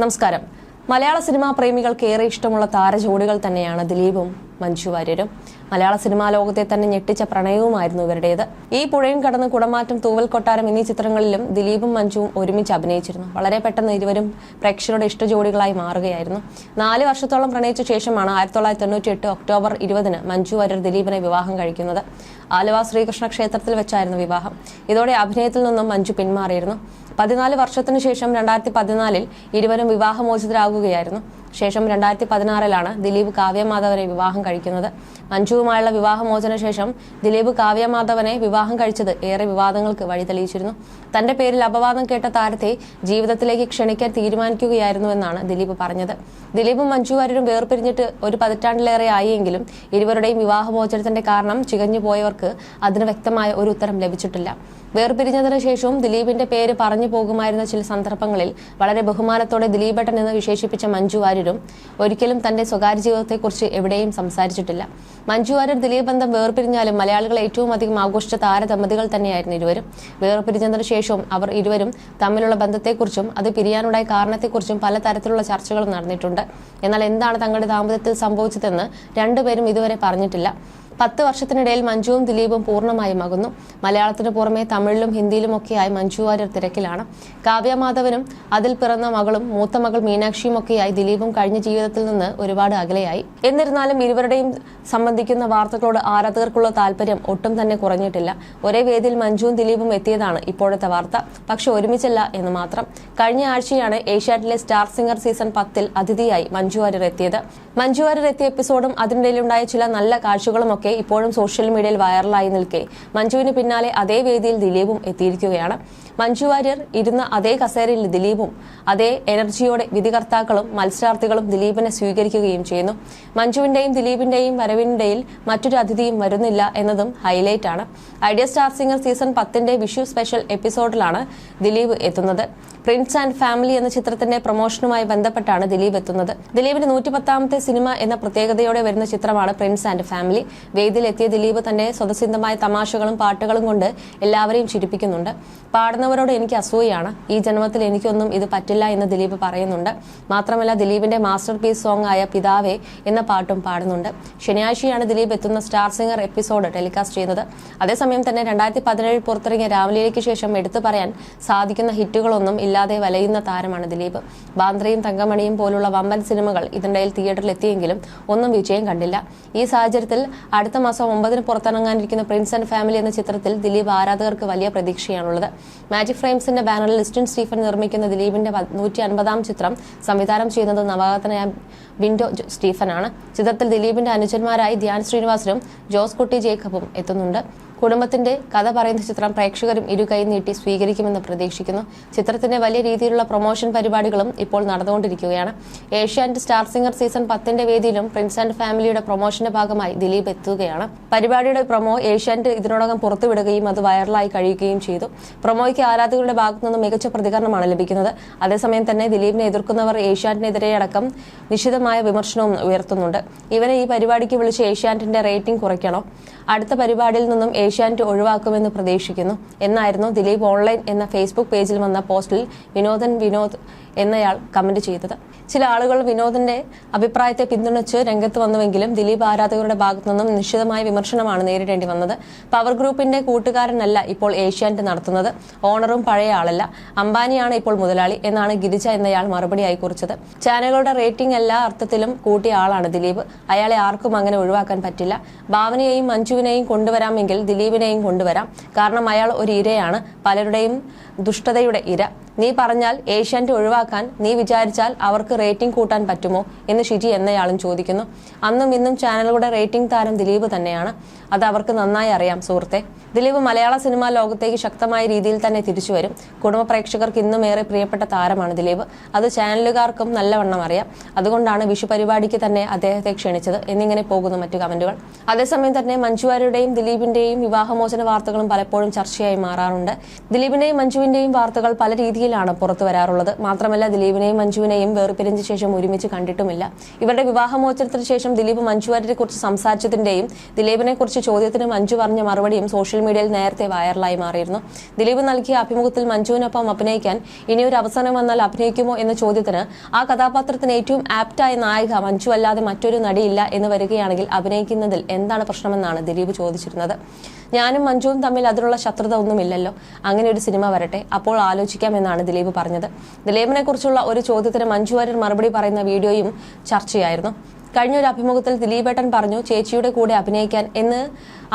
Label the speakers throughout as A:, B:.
A: നമസ്കാരം. മലയാള സിനിമാ പ്രേമികൾക്ക് ഏറെ ഇഷ്ടമുള്ള താരജോഡികൾ തന്നെയാണ് ദിലീപും മഞ്ജു വാര്യരും. മലയാള സിനിമാ ലോകത്തെ തന്നെ ഞെട്ടിച്ച പ്രണയവുമായിരുന്നു ഇവരുടേത്. ഈ പുഴയും കടന്ന് കുടമാറ്റം തൂവൽ കൊട്ടാരം എന്നീ ചിത്രങ്ങളിലും ദിലീപും മഞ്ജുവും ഒരുമിച്ച് അഭിനയിച്ചിരുന്നു. വളരെ പെട്ടെന്ന് ഇരുവരും പ്രേക്ഷകരുടെ ഇഷ്ടജോഡികളായി മാറുകയായിരുന്നു. നാല് വർഷത്തോളം പ്രണയിച്ച ശേഷമാണ് ആയിരത്തി തൊള്ളായിരത്തി തൊണ്ണൂറ്റി എട്ട് ഒക്ടോബർ ഇരുപതിന് മഞ്ജു വാര്യർ ദിലീപിനെ വിവാഹം കഴിക്കുന്നത്. ആലുവ ശ്രീകൃഷ്ണ ക്ഷേത്രത്തിൽ വെച്ചായിരുന്നു വിവാഹം. ഇതോടെ അഭിനയത്തിൽ നിന്നും മഞ്ജു പിന്മാറിയിരുന്നു. പതിനാല് വർഷത്തിനു ശേഷം രണ്ടായിരത്തി പതിനാലിൽ ഇരുവരും വിവാഹമോചിതരാകുകയായിരുന്നു. ശേഷം രണ്ടായിരത്തി പതിനാറിലാണ് ദിലീപ് കാവ്യമാധവനെ വിവാഹം കഴിക്കുന്നത്. മഞ്ജുവുമായുള്ള വിവാഹമോചന ശേഷം ദിലീപ് കാവ്യമാധവനെ വിവാഹം കഴിച്ചത് ഏറെ വിവാദങ്ങൾക്ക് വഴിതെളിയിച്ചിരുന്നു തന്റെ പേരിൽ അപവാദം കേട്ട താരത്തെ ജീവിതത്തിലേക്ക് ക്ഷണിക്കാൻ തീരുമാനിക്കുകയായിരുന്നുവെന്നാണ് ദിലീപ് പറഞ്ഞത്. ദിലീപും മഞ്ജു വാര്യരും വേർപിരിഞ്ഞിട്ട് ഒരു പതിറ്റാണ്ടിലേറെ ആയെങ്കിലും ഇരുവരുടെയും വിവാഹമോചനത്തിന്റെ കാരണം ചികഞ്ഞു പോയവർക്ക് അതിന് വ്യക്തമായ ഒരു ഉത്തരം ലഭിച്ചിട്ടില്ല. വേർപിരിഞ്ഞതിന് ശേഷവും ദിലീപിന്റെ പേര് പറഞ്ഞു പോകുമായിരുന്ന ചില സന്ദർഭങ്ങളിൽ വളരെ ബഹുമാനത്തോടെ ദിലീപേട്ടൻ എന്ന് വിശേഷിപ്പിച്ച മഞ്ജു വാര്യരും ഒരിക്കലും തന്റെ സ്വകാര്യ ജീവിതത്തെക്കുറിച്ച് എവിടെയും സംസാരിച്ചിട്ടില്ല. മഞ്ജു വാര്യർ ദിലീപ് ബന്ധം വേർപിരിഞ്ഞാലും മലയാളികൾ ഏറ്റവും അധികം ആഘോഷിച്ച താരദമ്പതികൾ തന്നെയായിരുന്നു ഇരുവരും. വേർപിരിഞ്ഞതിനു ശേഷവും അവർ ഇരുവരും തമ്മിലുള്ള ബന്ധത്തെക്കുറിച്ചും അത് പിരിയാനുണ്ടായ കാരണത്തെക്കുറിച്ചും പലതരത്തിലുള്ള ചർച്ചകളും നടന്നിട്ടുണ്ട്. എന്നാൽ എന്താണ് തങ്ങളുടെ ദാമ്പത്യത്തിൽ സംഭവിച്ചതെന്ന് രണ്ടുപേരും ഇതുവരെ പറഞ്ഞിട്ടില്ല. പത്ത് വർഷത്തിനിടയിൽ മഞ്ജുവും ദിലീപും പൂർണമായും അകന്നു. മലയാളത്തിന് പുറമെ തമിഴിലും ഹിന്ദിയിലുമൊക്കെയായി മഞ്ജു വാര്യർ തിരക്കിലാണ്. കാവ്യമാധവനും അതിൽ പിറന്ന മകളും മൂത്ത മകൾ മീനാക്ഷിയും ഒക്കെയായി ദിലീപും കഴിഞ്ഞ ജീവിതത്തിൽ നിന്ന് ഒരുപാട് അകലെയായി. എന്നിരുന്നാലും ഇരുവരുടെയും സംബന്ധിക്കുന്ന വാർത്തകളോട് ആരാധകർക്കുള്ള താല്പര്യം ഒട്ടും തന്നെ കുറഞ്ഞിട്ടില്ല. ഒരേ വേദിയിൽ മഞ്ജുവും ദിലീപും എത്തിയതാണ് ഇപ്പോഴത്തെ വാർത്ത. പക്ഷെ ഒരുമിച്ചല്ല എന്ന് മാത്രം. കഴിഞ്ഞ ആഴ്ചയാണ് ഏഷ്യാറ്റിലെ സ്റ്റാർ സിംഗർ സീസൺ പത്തിൽ അതിഥിയായി മഞ്ജു വാര്യർ എത്തിയത്. മഞ്ജു വാര്യർ എത്തിയ എപ്പിസോഡും അതിനിടയിലുണ്ടായ ചില നല്ല കാഴ്ചകളുമൊക്കെ ഇപ്പോഴും സോഷ്യൽ മീഡിയയിൽ വൈറലായി നിൽക്കെ. മഞ്ജുവിന് പിന്നാലെ അതേ വേദിയിൽ ദിലീപും എത്തിയിരിക്കുകയാണ്. മഞ്ജു വാര്യർ ഇരുന്ന അതേ കസേരയിൽ ദിലീപും അതേ എനർജിയോടെ വിധികർത്താക്കളും മത്സരാർത്ഥികളും ദിലീപിനെ സ്വീകരിക്കുകയും ചെയ്യുന്നു. മഞ്ജുവിന്റെയും ദിലീപിന്റെയും വരവിനിടയിൽ മറ്റൊരു അതിഥിയും വരുന്നില്ല എന്നതും ഹൈലൈറ്റ് ആണ്. ഐഡിയ സ്റ്റാർ സിംഗർ സീസൺ പത്തിന്റെ വിഷു സ്പെഷ്യൽ എപ്പിസോഡിലാണ് ദിലീപ് എത്തുന്നത്. പ്രിൻസ് ആൻഡ് ഫാമിലി എന്ന ചിത്രത്തിന്റെ പ്രൊമോഷനുമായി ബന്ധപ്പെട്ടാണ് ദിലീപ് എത്തുന്നത്. ദിലീപിന്റെ നൂറ്റി പത്താമത്തെ സിനിമ എന്ന പ്രത്യേകതയോടെ വരുന്ന ചിത്രമാണ് പ്രിൻസ് ആൻഡ് ഫാമിലി. വേദിയിലെത്തിയ ദിലീപ് തന്റെ സ്വതസിദ്ധമായ തമാശകളും പാട്ടുകളും കൊണ്ട് എല്ലാവരെയും ചിരിപ്പിക്കുന്നുണ്ട്. പാടുന്നവരോട് എനിക്ക് അസൂയാണ് ഈ ജന്മത്തിൽ എനിക്കൊന്നും ഇത് പറ്റില്ല എന്ന് ദിലീപ് പറയുന്നുണ്ട്. മാത്രമല്ല ദിലീപിന്റെ മാസ്റ്റർ പീസ് സോങ് ആയ പിതാവേ എന്ന പാട്ടും പാടുന്നുണ്ട്. ശനിയാഴ്ചയാണ് ദിലീപ് എത്തുന്ന സ്റ്റാർ സിംഗർ എപ്പിസോഡ് ടെലികാസ്റ്റ് ചെയ്യുന്നത്. അതേസമയം തന്നെ രണ്ടായിരത്തി പതിനേഴിൽ പുറത്തിറങ്ങിയ രാമലീലയ്ക്ക് ശേഷം എടുത്തു പറയാൻ സാധിക്കുന്ന ഹിറ്റുകളൊന്നും ഇല്ലാതെ വലയുന്ന താരമാണ് ദിലീപ്. ബാന്ദ്രയും തങ്കമണിയും പോലുള്ള വമ്പൻ സിനിമകൾ ഇതിനിടയിൽ തിയേറ്ററിൽ എത്തിയെങ്കിലും ഒന്നും വിജയം കണ്ടില്ല. ഈ സാഹചര്യത്തിൽ അടുത്ത മാസം ഒമ്പതിന് പുറത്തിറങ്ങാനിരിക്കുന്ന പ്രിൻസ് ആൻഡ് ഫാമിലി എന്ന ചിത്രത്തിൽ ദിലീപ് ആരാധകർക്ക് വലിയ പ്രതീക്ഷയാണുള്ളത്. മാജിക് ഫ്രെയിംസിന്റെ ബാനറിൽ ലിസ്റ്റിൻ സ്റ്റീഫൻ നിർമ്മിക്കുന്ന ദിലീപിന്റെ നൂറ്റി അൻപതാം ചിത്രം സംവിധാനം ചെയ്യുന്നത് നവാഗതനായ വിൻഡോ സ്റ്റീഫനാണ്. ചിത്രത്തിൽ ദിലീപിന്റെ അനുജന്മാരായി ധ്യാൻ ശ്രീനിവാസനും ജോസ് കുട്ടി ജേക്കബും എത്തുന്നുണ്ട്. കുടുംബത്തിന്റെ കഥ പറയുന്ന ചിത്രം പ്രേക്ഷകരും ഇരു കൈ നീട്ടി സ്വീകരിക്കുമെന്ന് പ്രതീക്ഷിക്കുന്നു. ചിത്രത്തിന്റെ വലിയ രീതിയിലുള്ള പ്രൊമോഷൻ പരിപാടികളും ഇപ്പോൾ നടന്നുകൊണ്ടിരിക്കുകയാണ്. ഏഷ്യാനെറ്റ് സ്റ്റാർ സിംഗർ സീസൺ പത്തിന്റെ വേദിയിലും പ്രിൻസ് ആൻഡ് ഫാമിലിയുടെ പ്രൊമോഷന്റെ ഭാഗമായി ദിലീപ് എത്തുകയാണ്. പരിപാടിയുടെ പ്രൊമോ ഏഷ്യാനെറ്റ് ഇതിനോടകം പുറത്തുവിടുകയും അത് വൈറലായി കഴിയുകയും ചെയ്തു. പ്രൊമോയ്ക്ക് ആരാധകരുടെ ഭാഗത്തു നിന്ന് മികച്ച പ്രതികരണമാണ് ലഭിക്കുന്നത്. അതേസമയം തന്നെ ദിലീപിനെ എതിർക്കുന്നവർ ഏഷ്യാനെതിരെ അടക്കം നിശിതമായ വിമർശനവും ഉയർത്തുന്നുണ്ട്. ഇവരെ ഈ പരിപാടിക്ക് വിളിച്ച് ഏഷ്യാനെറ്റിന്റെ റേറ്റിംഗ് കുറയ്ക്കണോ. അടുത്ത പരിപാടിയിൽ നിന്നും ഏഷ്യാനെറ്റ് ഒഴിവാക്കുമെന്ന് പ്രതീക്ഷിക്കുന്നു. എന്നായിരുന്നു ദിലീപ് ഓൺലൈൻ എന്ന ഫേസ്ബുക്ക് പേജിൽ വന്ന പോസ്റ്റിൽ വിനോദൻ വിനോദ് എന്നയാൾ കമന്റ് ചെയ്തത്. ചില ആളുകൾ വിനോദിന്റെ അഭിപ്രായത്തെ പിന്തുണച്ച് രംഗത്ത് വന്നുവെങ്കിലും ദിലീപ് ആരാധകരുടെ ഭാഗത്തു നിന്നും നിശ്ചിതമായ വിമർശനമാണ് നേരിടേണ്ടി വന്നത്. പവർ ഗ്രൂപ്പിന്റെ കൂട്ടുകാരനല്ല ഇപ്പോൾ ഏഷ്യാനെറ്റ് നടത്തുന്നത്. ഓണറും പഴയ ആളല്ല. അംബാനിയാണ് ഇപ്പോൾ മുതലാളി എന്നാണ് ഗിരിജ എന്നയാൾ മറുപടിയായി കുറിച്ചത്. ചാനലുകളുടെ റേറ്റിംഗ് എല്ലാ അർത്ഥത്തിലും കൂട്ടിയ ആളാണ് ദിലീപ്. അയാളെ ആർക്കും അങ്ങനെ ഒഴിവാക്കാൻ പറ്റില്ല. ഭാവനയെയും മഞ്ജുവിനെയും കൊണ്ടുവരാമെങ്കിൽ ദിലീപിനെയും കൊണ്ടുവരാം. കാരണം അയാൾ ഒരു ഇരയാണ്. പലരുടെയും ദുഷ്ടതയുടെ ഇര. നീ പറഞ്ഞാൽ ഏഷ്യാനെറ്റ് ഒഴിവാക്കാൻ നീ വിചാരിച്ചാൽ അവർക്ക് റേറ്റിംഗ് കൂട്ടാൻ പറ്റുമോ എന്ന് ഷിജി എന്നയാളും ചോദിക്കുന്നു. അന്നും ഇന്നും ചാനലുകളുടെ റേറ്റിംഗ് താരം ദിലീപ് തന്നെയാണ്. അത് അവർക്ക് നന്നായി അറിയാം സുഹൃത്തെ. ദിലീപ് മലയാള സിനിമാ ലോകത്തേക്ക് ശക്തമായ രീതിയിൽ തന്നെ തിരിച്ചു വരും. കുടുംബ പ്രേക്ഷകർക്ക് ഇന്നും ഏറെ പ്രിയപ്പെട്ട താരമാണ് ദിലീപ്. അത് ചാനലുകാർക്കും നല്ലവണ്ണം അറിയാം. അതുകൊണ്ടാണ് വിഷു പരിപാടിക്ക് തന്നെ അദ്ദേഹത്തെ ക്ഷണിച്ചത് എന്നിങ്ങനെ പോകുന്നു മറ്റു കമന്റുകൾ. അതേസമയം തന്നെ മഞ്ജുവാരുടെയും ദിലീപിന്റെയും വിവാഹമോചന വാർത്തകളും പലപ്പോഴും ചർച്ചയായി മാറാറുണ്ട്. ദിലീപിന്റെയും മഞ്ജുവിന്റെയും വാർത്തകൾ പല രീതിയിലാണ് പുറത്തു വരാറുള്ളത്. മാത്രമല്ല ദിലീപിനെയും മഞ്ജുവിനെയും വേർപിരിഞ്ഞ ശേഷം ഒരുമിച്ച് കണ്ടിട്ടുമില്ല. ഇവരുടെ വിവാഹമോചനത്തിന് ശേഷം ദിലീപ് മഞ്ജു കുറിച്ച് സംസാരിച്ചതിന്റെയും ദിലീപിനെ കുറിച്ച് ചോദ്യത്തിന് മഞ്ജു പറഞ്ഞ മറുപടിയും സോഷ്യൽ മീഡിയയിൽ നേരത്തെ വൈറലായി മാറിയിരുന്നു. ദിലീപ് നൽകിയ അഭിമുഖത്തിൽ മഞ്ജുവിനൊപ്പം അഭിനയിക്കാൻ ഇനിയൊരു അവസരം വന്നാൽ അഭിനയിക്കുമോ എന്ന ചോദ്യത്തിന് ആ കഥാപാത്രത്തിന് ഏറ്റവും ആപ്റ്റായ നായിക മഞ്ജു അല്ലാതെ മറ്റൊരു നടിയില്ല എന്ന് വരികയാണെങ്കിൽ അഭിനയിക്കുന്നതിൽ എന്താണ് പ്രശ്നമെന്നാണ് ദിലീപ് ചോദിച്ചിരുന്നത്. ഞാനും മഞ്ജുവും തമ്മിൽ അതിനുള്ള ശത്രുത ഒന്നുമില്ലല്ലോ. അങ്ങനെ ഒരു സിനിമ വരട്ടെ. അപ്പോൾ ആലോചിക്കാം എന്നാണ് ദിലീപ് പറഞ്ഞത്. ദിലീപിനെ കുറിച്ചുള്ള ഒരു ചോദ്യത്തിന് മഞ്ജു വാര്യർ മറുപടി പറയുന്ന വീഡിയോയും ചർച്ചയായിരുന്നു. കഴിഞ്ഞ ഒരു അഭിമുഖത്തിൽ ദിലീപേട്ടൻ പറഞ്ഞു ചേച്ചിയുടെ കൂടെ അഭിനയിക്കാൻ എന്ന്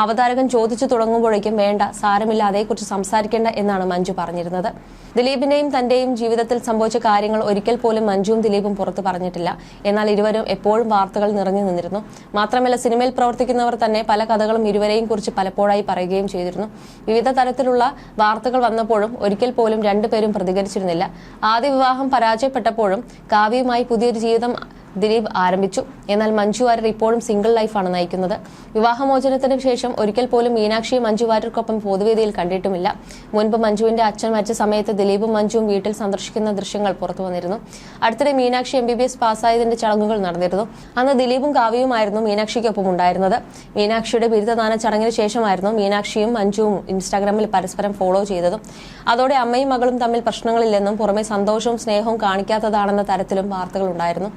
A: അവതാരകൻ ചോദിച്ചു തുടങ്ങുമ്പോഴേക്കും വേണ്ട സാരമില്ല അതേക്കുറിച്ച് സംസാരിക്കേണ്ട എന്നാണ് മഞ്ജു പറഞ്ഞിരുന്നത്. ദിലീപിന്റെയും തന്റെയും ജീവിതത്തിൽ സംഭവിച്ച കാര്യങ്ങൾ ഒരിക്കൽ പോലും മഞ്ജുവും ദിലീപും പുറത്തു പറഞ്ഞിട്ടില്ല. എന്നാൽ ഇരുവരും എപ്പോഴും വാർത്തകൾ നിറഞ്ഞു നിന്നിരുന്നു. മാത്രമല്ല സിനിമയിൽ പ്രവർത്തിക്കുന്നവർ തന്നെ പല കഥകളും ഇരുവരെയും കുറിച്ച് പലപ്പോഴായി പറയുകയും ചെയ്തിരുന്നു. വിവിധ തരത്തിലുള്ള വാർത്തകൾ വന്നപ്പോഴും ഒരിക്കൽ പോലും രണ്ടുപേരും പ്രതികരിച്ചിരുന്നില്ല. ആദ്യ വിവാഹം പരാജയപ്പെട്ടപ്പോഴും കാവ്യയുമായി പുതിയൊരു ജീവിതം ദിലീപ് ആരംഭിച്ചു. എന്നാൽ മഞ്ജു വാര്യർ ഇപ്പോഴും സിംഗിൾ ലൈഫാണ് നയിക്കുന്നത്. വിവാഹമോചനത്തിന് ശേഷം ഒരിക്കൽ പോലും മീനാക്ഷിയും മഞ്ജു വാര്യർക്കൊപ്പം പൊതുവേദിയിൽ കണ്ടിട്ടുമില്ല. മുൻപ് മഞ്ജുവിന്റെ അച്ഛൻ മരിച്ച സമയത്ത് ദിലീപും മഞ്ജുവും വീട്ടിൽ സന്ദർശിക്കുന്ന ദൃശ്യങ്ങൾ പുറത്തു വന്നിരുന്നു. അടുത്തിടെ Meenakshi M B B S പാസ്സായതിന്റെ ചടങ്ങുകൾ നടന്നിരുന്നു. അന്ന് ദിലീപും കാവ്യവുമായിരുന്നു മീനാക്ഷിക്കൊപ്പം ഉണ്ടായിരുന്നത്. മീനാക്ഷിയുടെ ബിരുദദാന ചടങ്ങിന് ശേഷമായിരുന്നു മീനാക്ഷിയും മഞ്ജുവും ഇൻസ്റ്റാഗ്രാമിൽ പരസ്പരം ഫോളോ ചെയ്തതും. അതോടെ അമ്മയും മകളും തമ്മിൽ പ്രശ്നങ്ങളില്ലെന്നും പുറമെ സന്തോഷവും സ്നേഹവും കാണിക്കാത്തതാണെന്ന തരത്തിലും വാർത്തകളുണ്ടായിരുന്നു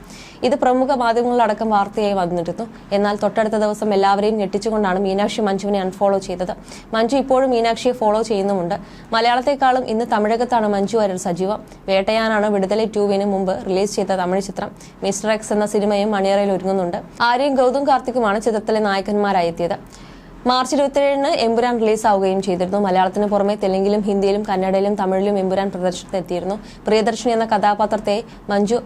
A: ഇത് പ്രമുഖ മാധ്യമങ്ങളിലടക്കം വാർത്തയായി വന്നിരുന്നു. എന്നാൽ തൊട്ടടുത്ത ദിവസം എല്ലാവരെയും ഞെട്ടിച്ചുകൊണ്ടാണ് മീനാക്ഷി മഞ്ജുവിനെ അൺഫോളോ ചെയ്തത്. മഞ്ജു ഇപ്പോഴും മീനാക്ഷിയെ ഫോളോ ചെയ്യുന്നുമുണ്ട്. മലയാളത്തെക്കാളും ഇന്ന് തമിഴകത്താണ് മഞ്ജു വരൽ സജീവം. വേട്ടയാനാണ് വിടുതലെ ട്യൂവിന് മുമ്പ് റിലീസ് ചെയ്ത തമിഴ് ചിത്രം. മിസ്റ്റർ എക്സ് എന്ന സിനിമയും മണിയറയിൽ ഒരുങ്ങുന്നുണ്ട്. ആര്യയും ഗൗതം കാർത്തിക്കുമാണ് ചിത്രത്തിലെ നായകന്മാരായി എത്തിയത് മാർച്ച് ഇരുപത്തിയേഴിന് എമ്പുരാൻ റിലീസാവുകയും ചെയ്തിരുന്നു. മലയാളത്തിന് പുറമെ തെലുങ്കിലും ഹിന്ദിയിലും കന്നഡയിലും തമിഴിലും എമ്പുരാൻ പ്രദർശനത്തെത്തിയിരുന്നു പ്രിയദർശിനി എന്ന കഥാപാത്രത്തെ മഞ്ജു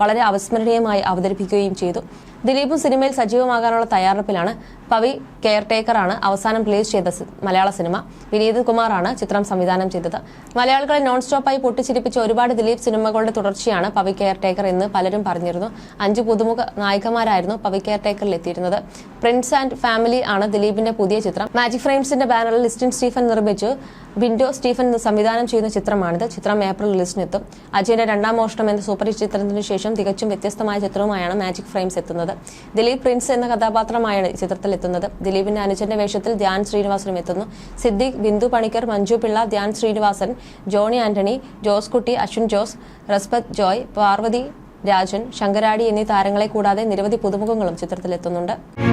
A: വളരെ അവസ്മരണീയമായി അവതരിപ്പിക്കുകയും ചെയ്തു. ദിലീപും സിനിമയിൽ സജീവമാകാനുള്ള തയ്യാറെടുപ്പിലാണ് പവി കെയർ ടേക്കറാണ് അവസാനം റിലീസ് ചെയ്ത മലയാള സിനിമ. വിനീത് കുമാറാണ് ചിത്രം സംവിധാനം ചെയ്തത്. മലയാളികളെ നോൺ സ്റ്റോപ്പായി പൊട്ടിച്ചിരിപ്പിച്ച ഒരുപാട് ദിലീപ് സിനിമകളുടെ തുടർച്ചയാണ് പവി കെയർ ടേക്കർ എന്ന് പലരും പറഞ്ഞിരുന്നു. അഞ്ച് പുതുമുഖ നായികമാരായിരുന്നു പവി കെയർ ടേക്കറിൽ എത്തിയിരുന്നത്. പ്രിൻസ് ആൻഡ് ഫാമിലി ആണ് ദിലീപിന്റെ പുതിയ ചിത്രം. മാജിക് ഫ്രെയിംസിന്റെ ബാനറിൽ ലിസ്റ്റിൻ സ്റ്റീഫൻ നിർമ്മിച്ചു. വിൻഡോ സ്റ്റീഫൻ സംവിധാനം ചെയ്യുന്ന ചിത്രമാണിത്. ചിത്രം ഏപ്രിൽ റിലീസിനെത്തും. അജയന്റെ രണ്ടാം മോഷണം എന്ന സൂപ്പർ ഹിറ്റ് ചിത്രത്തിന് ശേഷം തികച്ചും വ്യത്യസ്തമായ ചിത്രവുമായാണ് മാജിക് ഫ്രെയിംസ് എത്തുന്നത്. ദിലീപ് പ്രിൻസ് എന്ന കഥാപാത്രമായാണ് എത്തുന്നത് ദിലീപിന്റെ അനുജന്റെ വേഷത്തിൽ ധ്യാൻ ശ്രീനിവാസനും എത്തുന്നു. സിദ്ദിഖ് ബിന്ദു പണിക്കർ മഞ്ജു പിള്ള ധ്യാൻ ശ്രീനിവാസൻ ജോണി ആന്റണി ജോസ് കുട്ടി അശ്വിൻ ജോസ് റസ്പത് ജോയ് പാർവതി രാജൻ ശങ്കരാടി എന്നീ താരങ്ങളെ കൂടാതെ നിരവധി പുതുമുഖങ്ങളും ചിത്രത്തിലെത്തുന്നുണ്ട്.